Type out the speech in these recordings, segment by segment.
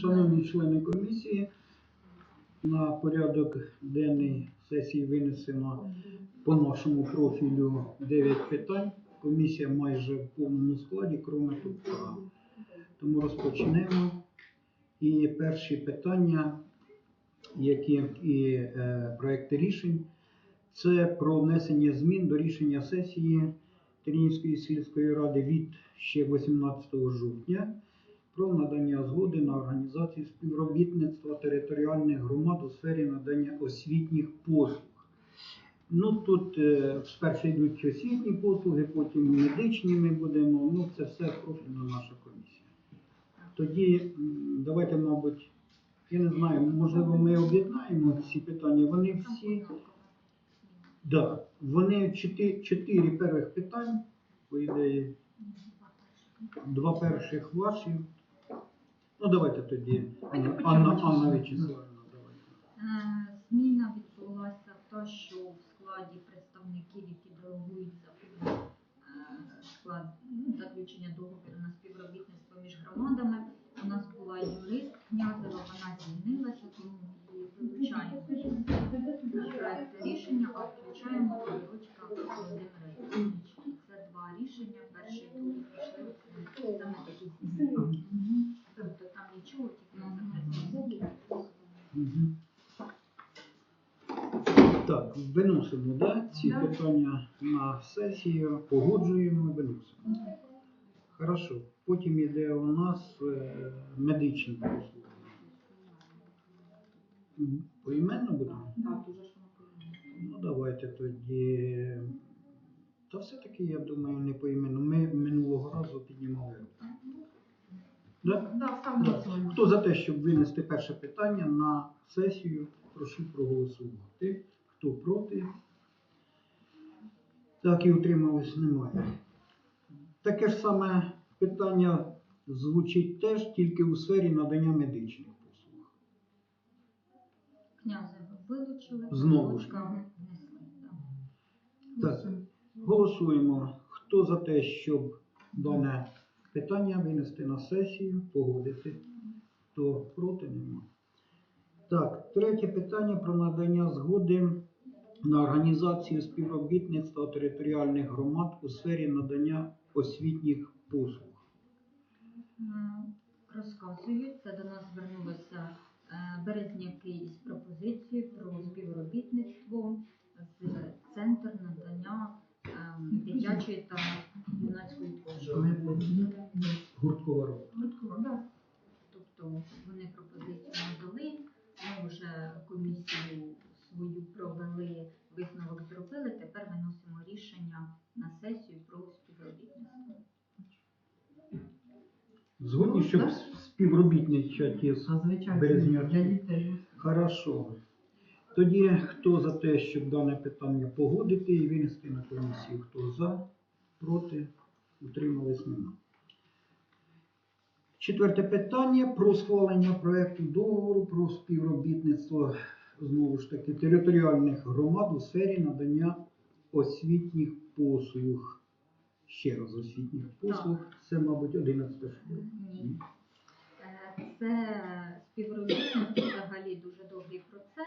Шановні члени комісії, на порядок денний сесії винесено по нашому профілю 9 питань. Комісія майже в повному складі, крім Тупка. Тому розпочнемо. І перші питання, які і е, проекти рішень, це про внесення змін до рішення сесії Тернівської сільської ради від ще 18 жовтня про надання згоди на організацію співробітництва територіальних громад у сфері надання освітніх послуг. Ну тут е, спершу йдуть освітні послуги, потім медичні ми будемо. Ну це все профільна наша комісія. Тоді давайте, мабуть, я не знаю, можливо, ми об'єднаємо ці питання. Вони всі, да, вони чотири, чотири перших питань, по ідеї, два перших ваші. Ну давайте тоді. Анна, Анна, Анна Вячеславівна, давайте. Е, Зміна відбулася та, що в складі представників, які делегують за е, склад ну, заключення договору на співробітництво між громадами. У нас була юрист Князева, вона звільнилася, тому її вилучаємо з проекту рішення, а включаємо Корочка Володимира Євгеновича. Це два рішення. Перший другий пройшли саме такі зміни. Тобто там нічого, тільки закреслення. Мгм. Так, виносимо да, питання на сесію, погоджуємо, виносимо. Хорошо. Потім йде у нас е, медичні послуги. Поіменно будемо? Так, дуже. Ну, давайте тоді. Та все-таки, я думаю, не поіменно. Ми минулого разу піднімали руку. Да? Да, Да. Хто за те, щоб винести перше питання на сесію, прошу проголосувати. Хто проти? Так і утримались немає. Таке ж саме питання звучить теж тільки у сфері надання медичних послуг. Князева вилучили, Знову ж. Так, голосуємо. Хто за те, щоб дане питання винести на сесію, погодити, хто проти нема. Так, третє питання про надання згоди на організацію співробітництва територіальних громад у сфері надання освітніх послуг. М, Розказують, це до нас звернулися е, березняки із пропозицією про співробітництво з центр надання ем, дитячої та юнацької послуги. Гурткова робота. Гурткова, да. Тобто вони пропозицію надали, ми вже комісію свою провели, висновок зробили. Тепер виносимо рішення на сесію про співробітництво. Згодні, щоб із А звичайно, Березняк. для дітей. Хорошо. Тоді хто за те, щоб дане питання погодити і винести на комісію? Хто за, проти, утримались нема. Четверте питання про схвалення проекту договору про співробітництво знову ж таки територіальних громад у сфері надання освітніх послуг. Ще раз освітніх послуг. Це, мабуть, 11 школа. Це співробітництво взагалі дуже довгий процес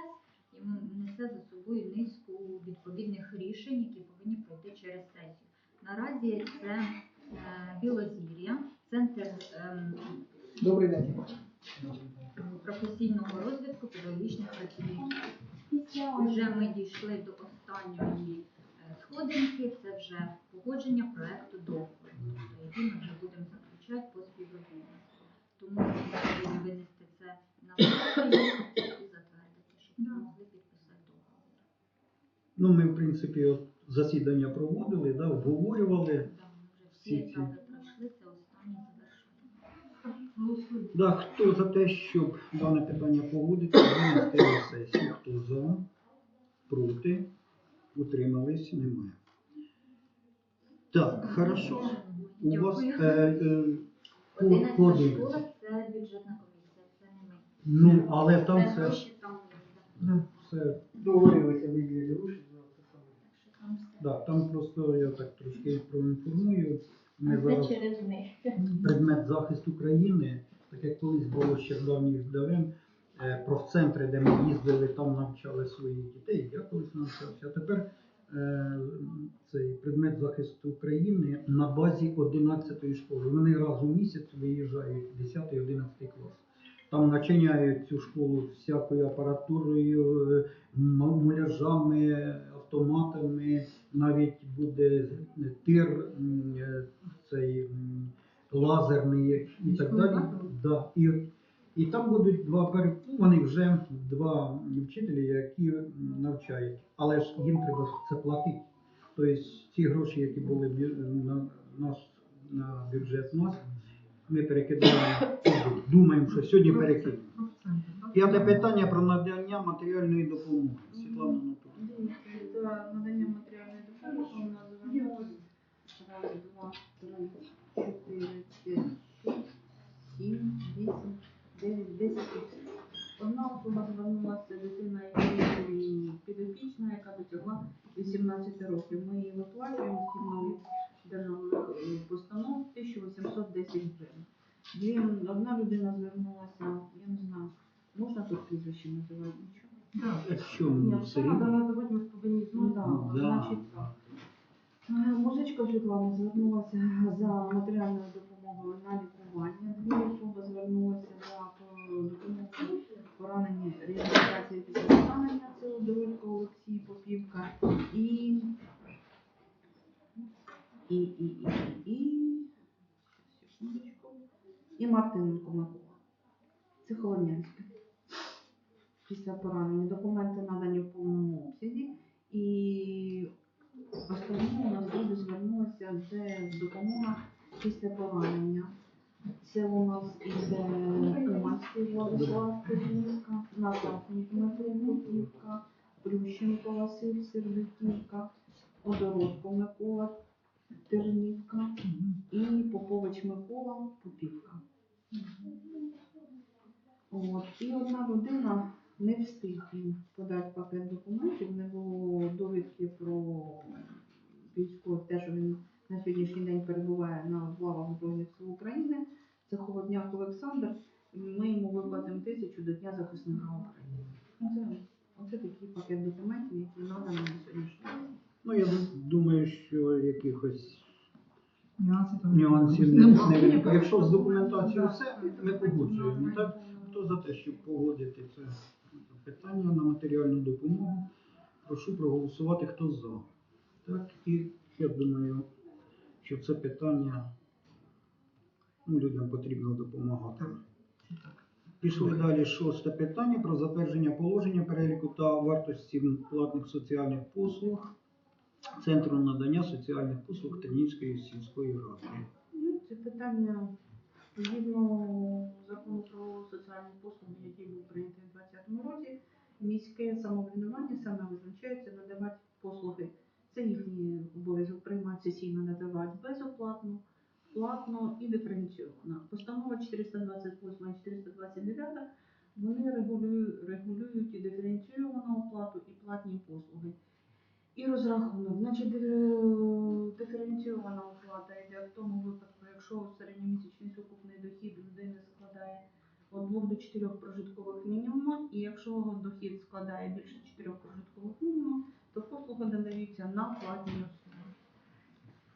і несе за собою низку відповідних рішень, які повинні пройти через сесію. Наразі це е, Білозір'я, центр ем, Добрий день. професійного розвитку педагогічних працівників. Вже ми дійшли до останньої е, сходинки, це вже погодження проекту договору, який ми вже будемо заключати по. Тому ми винести це на сесію і затвердити, щоб ми могли підписати договор. Ну, ми, в принципі, от засідання проводили, да, обговорювали. Да, ми вже всі Всі ці. етапи пройшли, це останнє завершення. Голосуємо. Да, хто за те, щоб дане питання погодити, винести на сесію? Хто за, проти, утримались, немає. Так, хорошо. У вас е, е, по- Одинадцята школа 11. Це бюджетна комісія, це не ми. Ну, але там Це все, гроші там, Да. все Договорилися виділили гроші. ну, це саме. так що там все. да, там просто я так трошки проінформую. Ми Це зараз через них. предмет захист України Так як колись було ще в давніх давин, е, профцентри, де ми їздили, там навчали своїх дітей, я колись навчався. А тепер цей предмет захисту України на базі 11 школи. Вони раз у місяць виїжджають 10-11 клас. Там начиняють цю школу всякою апаратурою, е, муляжами, автоматами, навіть буде тир е, цей лазерний і так далі. Да. І, і там будуть два пер... ну, вони вже два вчителі, які навчають, але ж їм треба це платити. Тобто ці гроші, які були на нас на бюджет нас, ми перекидаємо. Думаємо, що сьогодні перекинемо. П'яте питання про надання матеріальної допомоги. Світлана Ну, все Треба рівно. називати, ми ж повинні Ну знати. да, значить, Е, Світлана звернулася за матеріальною допомогою на лікування. Дві особи звернулися за е, допомогою поранення реабілітації після поранення. Це Одорожко Олексій Попівка і і, і, і, і, і, секундочку, і Мартиненко Микола. Це Холоднянське. Після поранення. Документи надані в повному обсязі. І Останньому у нас люди звернулися, де допомога після поранення. Це у нас іде Уманський Владислав Кузьмівка, Назарник Дмитрий Кутівка, Плющенко Василь Сердиківка, Одородко Микола Тернівка і Попович Микола Попівка. От. І одна людина не встиг він подати пакет документів, не було довідки про військових, те, що він на сьогоднішній день перебуває на лавах Збройних сил України. Це Холодняк Олександр. Ми йому виплатимо тисячу до Дня захисника України. Оце, оце такий пакет документів, які надані на сьогоднішній день. Ну, я думаю, що якихось нюансів не, виникає. Якщо з документацією все, ми погоджуємо. Так? Хто за те, щоб погодити це питання на матеріальну допомогу? Прошу проголосувати, хто за. Так, і я думаю, що це питання ну, людям потрібно допомагати. Пішли далі. Шосте питання про затвердження положення переліку та вартості платних соціальних послуг Центру надання соціальних послуг Тернівської сільської ради. Ну, це питання згідно закону про соціальні послуги, який був прийнятий у 2020 році, міське самоврядування саме визначається надавати послуги. Це їхній обов'язок приймати сесійно надавати безоплатно, платно і диференційовано. Постанова 428 і 429 вони регулюють, регулюють і диференційовану оплату, і платні послуги. І розрахунок. Значить, е, диференційована оплата йде в тому випадку, якщо середньомісячний сукупний дохід людини складає від 2 до 4 прожиткових мінімумів, і якщо дохід складає більше 4 прожиткових мінімумів, то послуги надаються на платні основи.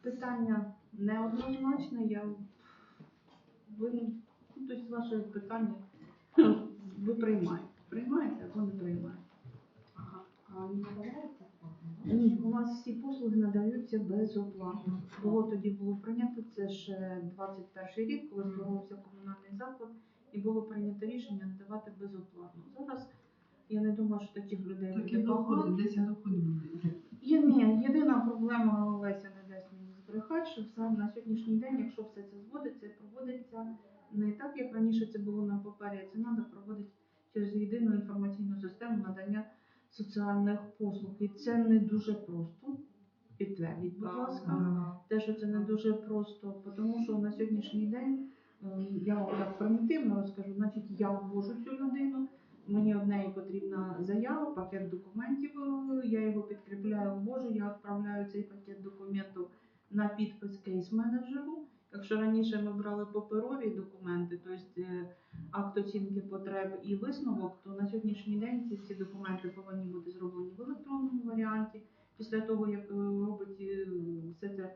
Питання неоднозначне, я ви, ну, тобто ваше питання ви приймаєте. Приймаєте або не приймаєте. Ага. А не? Ні, у нас всі послуги надаються безоплатно. Було тоді було прийнято це ще 21 рік, коли створився комунальний заклад, і було прийнято рішення надавати безоплатно. Зараз я не думаю, що таких людей буде багато. Є, ні, єдина проблема Олеся не дасть мені збрехати, що саме на сьогоднішній день, якщо все це зводиться проводиться не так, як раніше це було на папері, це треба проводити через єдину інформаційну систему надання соціальних це не дуже просто. Підтвердіть, будь ласка. Те, що це не дуже просто, тому що на сьогоднішній день е, я вам так примітивно розкажу, значить я ввожу цю людину. Мені од неї потрібна заява, пакет документів. е, Я його підкріпляю, ввожу, я відправляю цей пакет документів на підпис кейс-менеджеру. Якщо раніше ми брали паперові документи, тобто е, акт оцінки потреб і висновок, то на сьогоднішній день ці всі документи повинні бути зроблені в електронному варіанті. Після того, як е, робить е, все це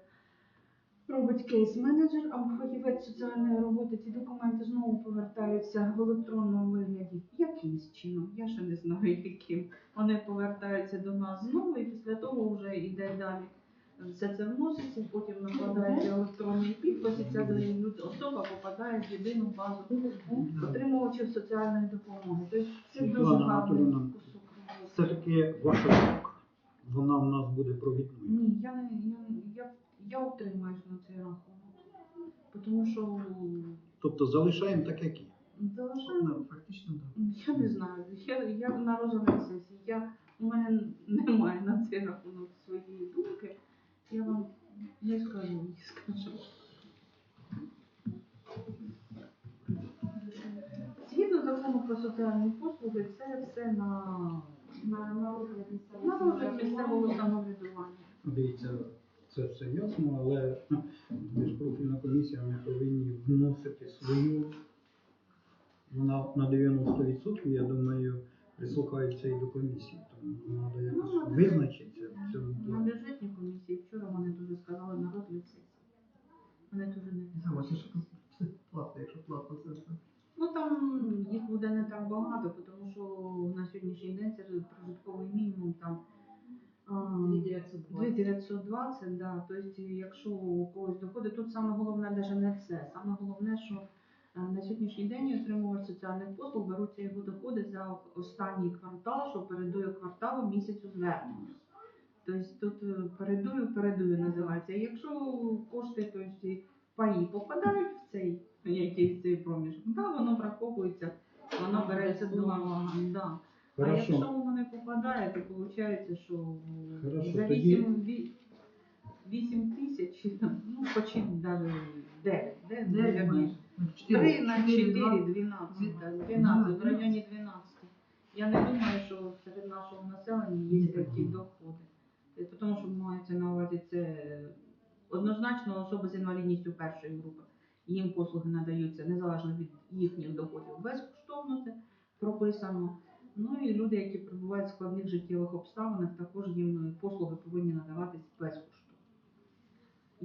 робить кейс-менеджер або фахівець соціальної роботи, ці документи знову повертаються в електронному вигляді. Якимсь чином, я ще не знаю яким. Вони повертаються до нас знову, і після того вже йде далі. Все це вноситься, потім накладається електронний підпис, і ця особа попадає в єдину базу отримувачів соціальної допомоги. Тобто це дуже гарний кусок. Все-таки ваша думка. Вона в нас буде провідною. Ні, я не я, я, я утримаюсь на цей рахунок. Тому що Тобто залишаємо так, як є. залишаємо. Ну, фактично, так. Я не знаю. Я, я на розгляд сесії. Я, у мене немає на цей рахунок своєї думки. Я вам не скажу, не скажу. Згідно закону про соціальні послуги, це все на, На, на розгляд місцевого на розгляд місцевого самоврядування. Дивіться, це все ясно, але ми ж профільна комісія, ми повинні вносити свою. Вона на 90%, я думаю, прислухається і до комісії. Тому треба якось визначитися в цьому На плані. бюджетній комісії вчора вони дуже сказали на розгляд сесії. Вони дуже не Саме, це платно, якщо платно, це все. Ну там їх буде не так багато, тому що на сьогоднішній день це ж прожитковий мінімум там а, 2920, да. Тобто, якщо у когось доходи, тут саме головне навіть не це. Саме головне, що Е, на сьогоднішній день отримувач соціальних послуг беруться його доходи за останній квартал, що передує кварталу місяцю звернення. Тобто тут е, передую, передую називається. Якщо кошти тобто, паї попадають в цей якийсь цей проміжок, да, воно враховується, воно береться до да. А якщо воно не попадає, то виходить, що Хорошо, за 8 8 тисяч, ну, почти навіть 9, 9, 9, 9 Три на чотири, дванадцять. Дванадцять, в районі дванадцяти. Я не думаю, що серед нашого населення є такі доходи. Е, тому що мається на увазі це однозначно особи з інвалідністю першої групи. Їм послуги надаються незалежно від їхніх доходів безкоштовно, це прописано. Ну і люди, які перебувають в складних життєвих обставинах, також їм е, послуги повинні надаватись безкоштовно.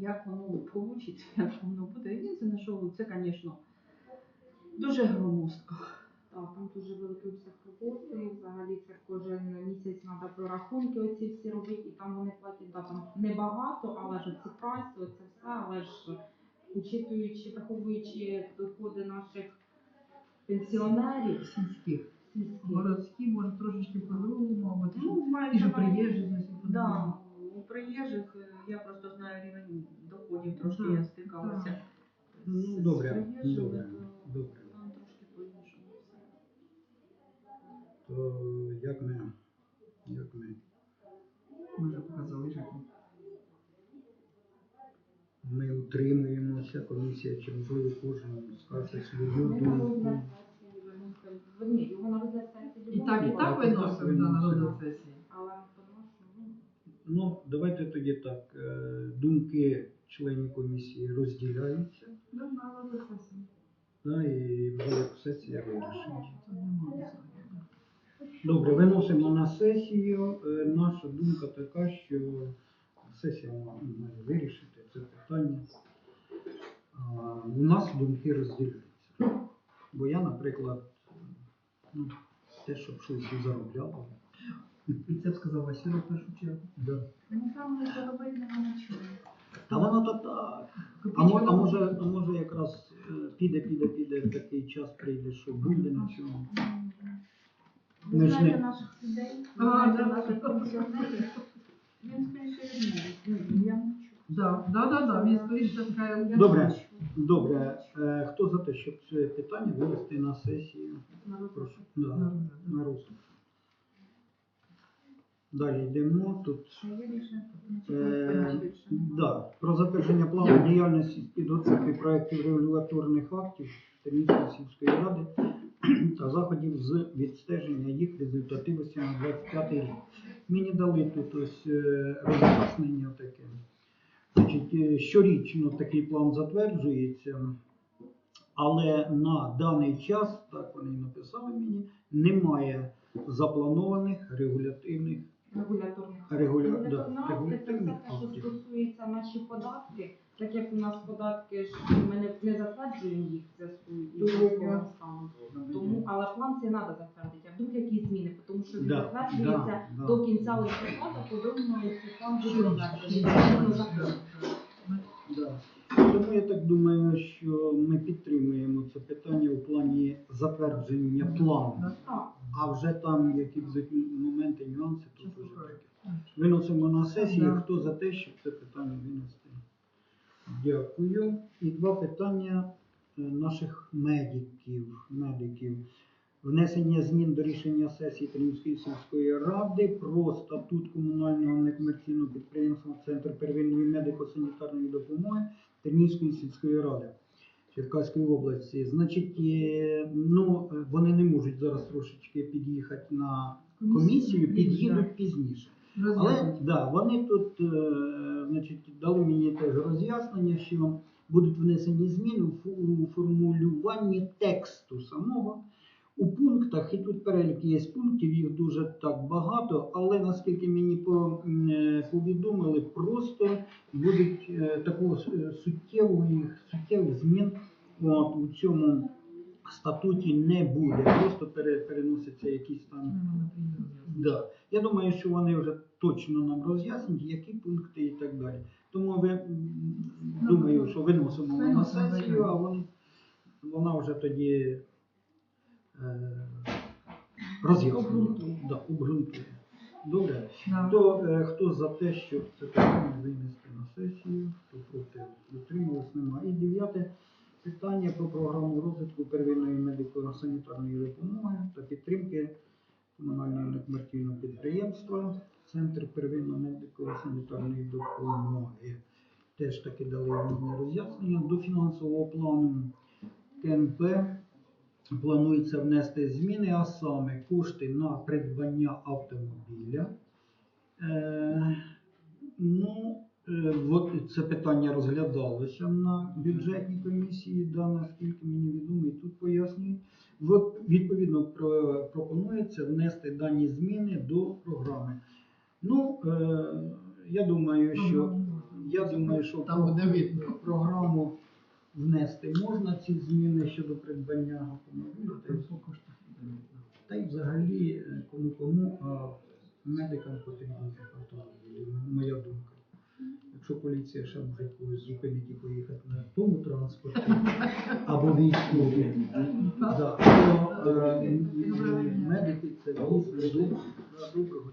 Як воно вийде, як воно буде, єдине, що це, звісно, дуже громоздко. Так, там дуже великий обсяг роботи. Взагалі це кожен місяць треба прорахунки оці всі робити, і там вони платять да, там небагато, але ж ці праці, оце все, але ж учитуючи, враховуючи доходи наших пенсіонерів Сільських. Городські, може, трошечки по-другому, або Ну, майже приїжджі Да, приїжджих е, я просто знаю рівень доходів, трошки я стикалася. Ну, добре, добре, добре. Там трошки по-іншому все. То як ми, як ми, Ми вже показали, як ми. утримуємося, комісія, чи можливо кожен скаже свою думку. Ні, його на розгляд сесії І так, і так виносимо на розгляд сесії. Ну, давайте тоді так. е, Думки членів комісії розділяються, Да, да, і вже як сесія вирішить. Добре, виносимо на сесію. Е, Наша думка така, що сесія ма- має вирішити це питання. У нас думки розділяються. Бо я, наприклад, ну, те, щоб щось заробляв. І це б сказав Василь в першу чергу. Да. Ну там заробити нема нічого. А воно то так. А, а може, а може якраз е, піде, піде, піде, такий час прийде, що буде на цьому. Ми ж знаєте не- наших людей, ви А, знаєте да. наших пенсіонерів. Він скоріше відмовить. Ну, Я мовчу. Да, да, да, да. Він скоріше скаже, Добре, добре. Е, Хто за те, щоб це питання винести на сесію? На розгляд. Прошу. на Да, розгляд. на розгляд. Далі йдемо. Тут рішення? Е, Да, про затвердження плану діяльності з підготовки проєктів регуляторних актів Тернівської сільської ради та заходів з відстеження їх результативності на 25 рік. Мені дали тут ось е, роз'яснення таке. Значить, е, щорічно такий план затверджується, але на даний час, так вони і написали мені, немає запланованих регулятивних регуляторних Регуля- да, Регуляторні акти це все те, що актів. стосується наші податки, так як у нас податки ж ми не, не затверджуємо їх в зв'язку із військовим станом. Тому, але план це треба затвердити, а вдруг якісь зміни, тому що він Да, затверджується да, да. до кінця листопада, повинно цей план бути затверджений. Да. Тому я так думаю, що ми підтримуємо це питання у плані затвердження плану. Так. А вже там, які будуть моменти, нюанси. Виносимо на сесію. Да. Хто за те, щоб це питання винести? Дякую. І два питання е, наших медиків. медиків. Внесення змін до рішення сесії Тернівської сільської ради про статут комунального некомерційного підприємства Центр первинної медико-санітарної допомоги Тернівської сільської ради Черкаської області. Значить, е, ну, е, вони не можуть зараз трошечки під'їхати на комісію, під'їдуть пізніше. Але да, вони тут е, значить, дали мені теж роз'яснення, що будуть внесені зміни у формулюванні тексту самого у пунктах, і тут перелік є пунктів, їх дуже так багато, але наскільки мені е, повідомили, просто будуть е, такого суттєвих, суттєвих змін от, у цьому статуті не буде. Просто пере- переносяться якісь там Ну. Да. Я думаю, що вони вже точно нам роз'яснять, які пункти і так далі. Тому ви, думаю, що виносимо на сесію, а вони, вона вже тоді е, роз'яснює. Обґрунтує. Да, обґрунтує. Добре. Да. То е, хто за те, щоб це питання винести на сесію, хто проти утрималось, немає. І дев'яте питання про програму розвитку первинної медико-санітарної допомоги некомерційного підприємства Центр первинної медико-санітарної допомоги. Теж таки дали мені роз'яснення. До фінансового плану КНП планується внести зміни, а саме кошти на придбання автомобіля. Е, ну, це питання розглядалося на бюджетній комісії, да, наскільки мені відомо, і тут пояснюють. Відповідно, пропонується внести дані зміни до програми. Ну, е, я думаю, що я думаю, що Там програму внести можна ці зміни щодо придбання автомобіля. Та й- взагалі е, кому кому, медикам потрібні автомобілі. Моя думка. Якщо поліція ще може когось зупинити і поїхати на тому транспорті або військові, да, то е, медики це добре, доброго.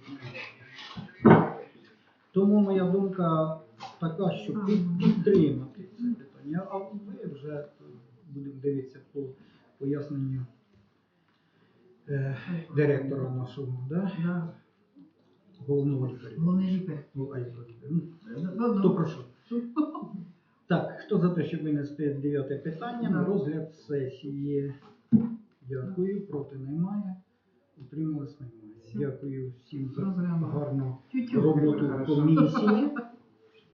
Тому моя думка така, що підтримати це питання, а ви вже будемо дивитися по поясненню е, директора нашого, да? Головного лікаря. Головний лікар. Ну, а як лікар? Ну. Хто прошу? Так, хто за те, щоб винести дев'яте питання на розгляд сесії? Дякую, проти немає. Утрималось немає. Дякую всім за гарну роботу комісії.